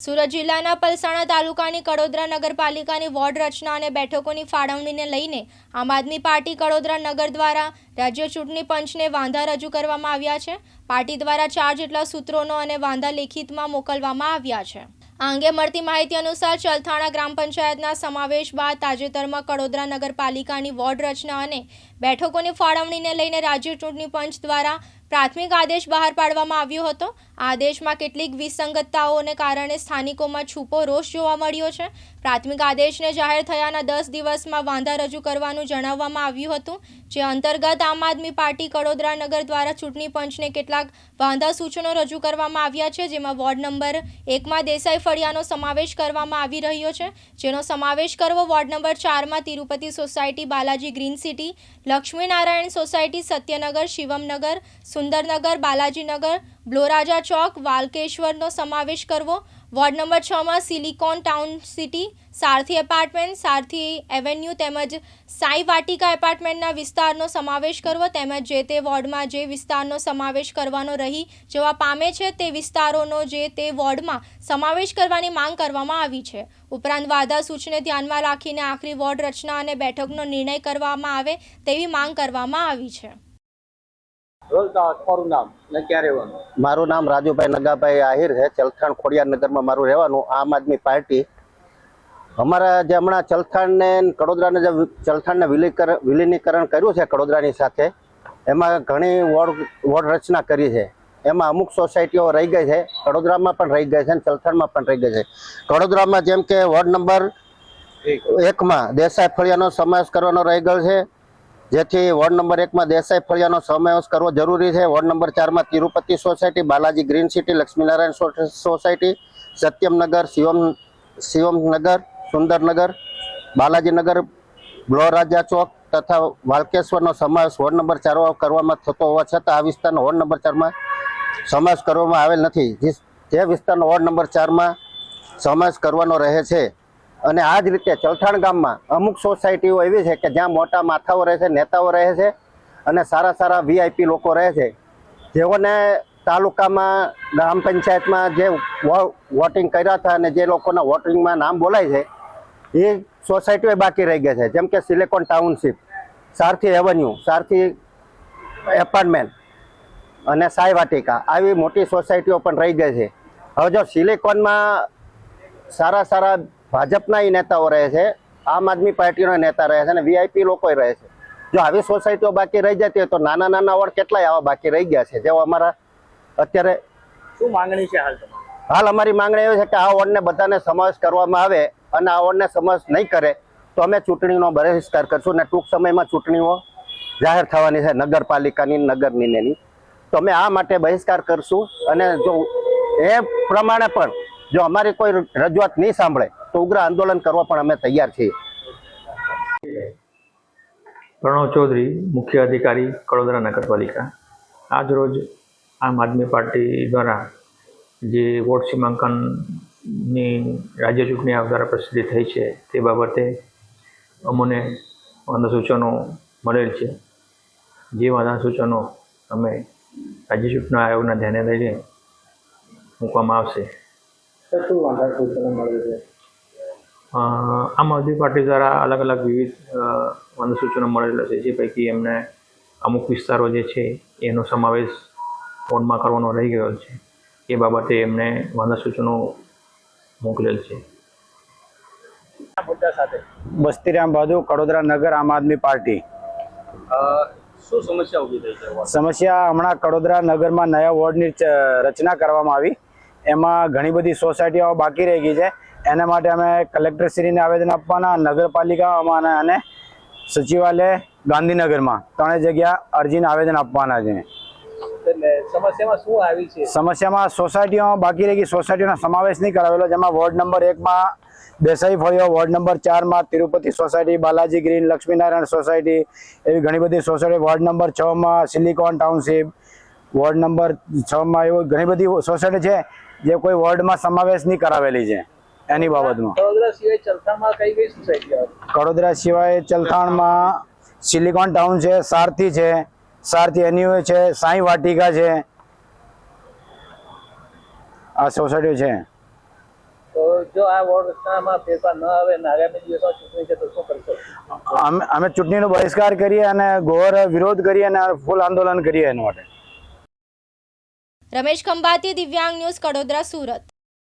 સુરત જિલ્લાના પલસાણા તાલુકાની કડોદરા નગરપાલિકાની વોર્ડ રચના અને બેઠકોની ફાળવણીને લઈને આમ આદમી પાર્ટી કડોદરા નગર દ્વારા રાજ્ય ચૂંટણી પંચને વાંધા રજૂ કરવામાં આવ્યા છે. પાર્ટી દ્વારા ચાર જેટલા સૂત્રોનો અને વાંધા લેખિતમાં મોકલવામાં આવ્યા છે. આ અંગે મળતી માહિતી અનુસાર ચલથાણા ગ્રામ પંચાયતના સમાવેશ બાદ તાજેતરમાં કડોદરા નગરપાલિકાની વોર્ડ રચના અને બેઠકોની ફાળવણીને લઈને રાજ્ય ચૂંટણી પંચ દ્વારા પ્રાથમિક આદેશ બહાર પાડવામાં આવ્યો હતો. આદેશમાં કેટલીક વિસંગતતાઓને કારણે સ્થાનિકોમાં છૂપો રોષ જોવા મળ્યો છે. પ્રાથમિક આદેશને જાહેર થયાના દસ દિવસમાં વાંધા રજૂ કરવાનું જણાવવામાં આવ્યું હતું, જે અંતર્ગત આમ આદમી પાર્ટી કડોદરા નગર દ્વારા ચૂંટણી પંચને કેટલાક વાંધા સૂચનો રજૂ કરવામાં આવ્યા છે, જેમાં વોર્ડ નંબર એકમાં દેસાઈ ફળિયાનો સમાવેશ કરવામાં આવી રહ્યો છે. જેનો સમાવેશ કરવો વોર્ડ નંબર ચારમાં Tirupati society Balaji green city, Laxminarayan society Satyanagar, Shivamnagar Sundarnagar, Balajinagar, બ્લોરાજા ચોક, વાલકેશ્વરનો સમાવેશ કરવો. વોર્ડ નંબર છમાં silicon town city, Sarathi apartment, Sarathi avenue તેમજ સાઈ વાટિકા એપાર્ટમેન્ટના વિસ્તારનો સમાવેશ કરવો તેમજ જે તે વોર્ડમાં જે વિસ્તારનો સમાવેશ કરવાનો રહી જવા પામે છે તે વિસ્તારોનો જે તે વોર્ડમાં સમાવેશ કરવાની માંગ કરવામાં આવી છે. ઉપરાંત વાધા સૂચને ધ્યાનમાં રાખીને આખરી વોર્ડ રચના અને બેઠકનો નિર્ણય કરવામાં આવે તેવી માંગ કરવામાં આવી છે. રોલતા તમારું નામ ને ક્યાં રહેવાનું? મારું નામ રાજુભાઈ નગાભાઈ આહિર છે. ચલથાણ ખોડિયાર નગરમાં મારું રહેવાનું આમ આદમી પાર્ટી. અમારા જે હમણાં ચલથાણને કડોદરાને જે ચલથાણને વિલીનીકરણ કર્યું છે કડોદરાની સાથે એમાં ઘણી વોર્ડ વોર્ડ રચના કરી છે. એમાં અમુક સોસાયટીઓ રહી ગઈ છે. કડોદરામાં પણ રહી ગઈ છે અને ચલથાણમાં પણ રહી ગઈ છે. કડોદરામાં જેમ કે વોર્ડ નંબર એકમાં દેસાઈ ફળિયાનો સમાવેશ કરવાનો રહી ગયો છે. જેથી વોર્ડ નંબર એકમાં દેસાઈ ફળિયાનો સમાવેશ કરવો જરૂરી છે. વોર્ડ નંબર ચારમાં Tirupati society, Balaji green city, Laxminarayan society, Satyamnagar, Shivam, Shivamnagar, Sundarnagar, Balajinagar બ્લોરાજા ચોક તથા વાલકેશ્વરનો સમાવેશ વોર્ડ નંબર ચાર કરવામાં થતો હોવા છતાં આ વિસ્તારનો વોર્ડ નંબર ચારમાં સમાવેશ કરવામાં આવેલ નથી. જે વિસ્તારનો વોર્ડ નંબર ચારમાં સમાવેશ કરવાનો રહે છે. અને આ જ રીતે ચલથાણ ગામમાં અમુક સોસાયટીઓ એવી છે કે જ્યાં મોટા માથાઓ રહે છે, નેતાઓ રહે છે અને સારા સારા વીઆઈપી લોકો રહે છે. જેઓને તાલુકામાં, ગ્રામ પંચાયતમાં જે વોટિંગ કર્યા હતા અને જે લોકોના વોટિંગમાં નામ બોલાય છે, એ સોસાયટીઓ બાકી રહી ગઈ છે. જેમ કે silicon township Sarathi avenue Sarathi apartment અને સાઈ વાટિકા આવી મોટી સોસાયટીઓ પણ રહી ગઈ છે. હવે જો સિલિકોનમાં સારા સારા ભાજપના એ નેતાઓ રહે છે આમ આદમી પાર્ટીના નેતા રહે છે અને વીઆઈપી લોકો રહે છે. જો આવી સોસાયટીઓ બાકી રહી જતી હોય તો નાના નાના વોર્ડ કેટલાય આવા બાકી રહી ગયા છે? જેઓ અમારા અત્યારે શું માંગણી છે હાલ હાલ અમારી માંગણી એવી છે કે આ વોર્ડને બધાને સમાવેશ કરવામાં આવે અને આ વોર્ડને સમાવેશ નહીં કરે તો અમે ચૂંટણીનો બહિષ્કાર કરશું અને ટૂંક સમયમાં ચૂંટણીઓ જાહેર થવાની છે નગરપાલિકાની નગરની નિર્ણયની એની તો અમે આ માટે બહિષ્કાર કરશું અને જો એ પ્રમાણે પણ જો અમારી કોઈ રજૂઆત નહીં સાંભળે તો ઉગ્ર આંદોલન કરવા પણ અમે તૈયાર છીએ. પ્રણવ ચૌધરી મુખ્ય અધિકારી કડોદરા નગરપાલિકા. આજ રોજ આમ આદમી પાર્ટી દ્વારા જે વોટ સીમાંકનની રાજ્ય ચૂંટણી આયોગ દ્વારા પ્રસિદ્ધિ થઈ છે તે બાબતે અમને વાંધા સૂચનો મળેલ છે. જે વાંધા સૂચનો અમે રાજ્ય ચૂંટણી આયોગના ધ્યાને લઈને મૂકવામાં આવશે. શું વાંધા સૂચનો મળે છે? આમ આદમી પાર્ટી દ્વારા અલગ અલગ વિવિધ અ, વાંધા સૂચનો મળેલા છે. જે પૈકી એમને અમુક વિસ્તારો જે છે એનો સમાવેશ ફોનમાં કરવાનો રહી ગયો છે. એ બાબતે એમને વાંધા સૂચનો મોકલેલ છે. બસ્તીરામ બાજુ કડોદરા નગર આમ આદમી પાર્ટી. શું સમસ્યા ઊભી થઈ છે? સમસ્યા હમણાં કડોદરા નગરમાં નયા વોર્ડની રચના કરવામાં આવી. એમાં ઘણી બધી સોસાયટીઓ બાકી રહી ગઈ છે. એના માટે અમે કલેક્ટરશ્રીને આવેદન આપવાના નગરપાલિકામાં અને સચિવાલય ગાંધીનગરમાં. ત્રણેય જગ્યા અરજીને આવેદન આપવાના છે. સમસ્યામાં શું આવી છે? સમસ્યામાં સોસાયટીઓમાં બાકી રહી સોસાયટીઓનો સોસાયટીનો સમાવેશ નહીં કરાવેલો જેમાં વોર્ડ નંબર એકમાં દેસાઈ ફળિયો વોર્ડ નંબર ચારમાં Tirupati society Balaji green Laxminarayan society એવી ઘણી બધી સોસાયટી. વોર્ડ નંબર છમાં સિલિકોન ટાઉનશીપ વોર્ડ નંબર છમાં એવી ઘણી બધી સોસાયટી છે જે કોઈ વોર્ડમાં સમાવેશ નહીં કરાવેલી છે. એની બાબતમાં. વડોદરા સિવાય ચલથાણમાં કઈ કઈ સોસાયટી આવે? કડોદરા સિવાય ચલથાણમાં સિલિકોન ટાઉન છે સારથી છે સારથી એન્યુએ છે સાંઈ વાટિકા છે. આ સોસાયટીઓ છે. જો આ વોર્ડ રચનામાં ફેરફાર ન આવે આગામી દિવસમાં ચૂંટણી છે તો શું કરશો? અમે અમે ચૂંટણીનો બહિષ્કાર કરીએ અને ઘોર વિરોધ કરીએ અને ફૂલ આંદોલન કરીએ એના માટે. રમેશ ખંભાતી દિવ્યાંગ ન્યૂઝ કડોદરા સુરત.